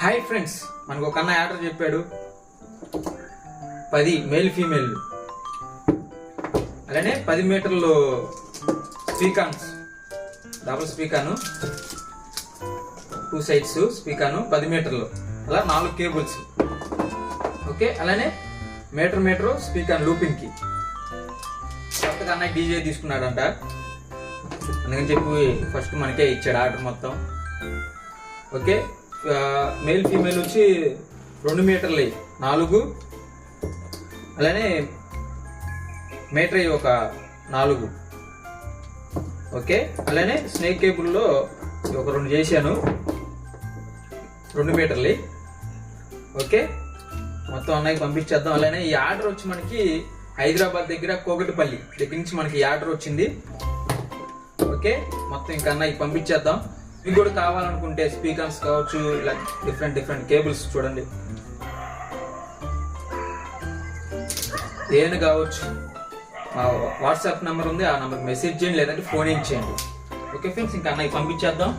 Hi friends మనకు ఒక అన్న ఆర్డర్ చెప్పాడు. పది మేల్ ఫీమేల్ అలానే పది మీటర్లు Speakons double Speakon two sides Speakon పది మీటర్లు. అలా నాలుగు కేబుల్స్ ఓకే అలానే మీటర్ మీటర్ స్పీకర్ లూపింగ్కి కొత్తగా అన్నయ్య డీజే తీసుకున్నాడంట. అందుకని చెప్పి ఫస్ట్ మనకే ఇచ్చాడు ఆర్డర్ మొత్తం. ఓకే మేల్ ఫీమేల్ వచ్చి రెండు మీటర్లు. నాలుగు. అలానే మీటర్ ఒక నాలుగు. ఓకే? అలానే స్నేక్ కేబుల్లో ఒక రెండు చేశాను. రెండు మీటర్లు. ఓకే? మొత్తం అన్నయ్యకి పంపించేద్దాం. అలానే ఈ ఆర్డర్ వచ్చి మనకి హైదరాబాద్ దగ్గర కోగటిపల్లి దగ్గర నుంచి మనకి ఈ ఆర్డర్ వచ్చింది. ఓకే? మొత్తం ఇంకా అన్నయ్యకి పంపించేద్దాం. మీకు కూడా కావాలనుకుంటే స్పీకర్స్ కావచ్చు ఇలా డిఫరెంట్ డిఫరెంట్ కేబుల్స్ చూడండి. ఏను కావచ్చు. మా వాట్సాప్ నెంబర్ ఉంది ఆ నెంబర్ మెసేజ్ చేయండి లేదంటే ఫోన్ చేయండి. ఓకే ఫ్రెండ్స్ ఇంకా అన్నయ్య పంపించేద్దాం.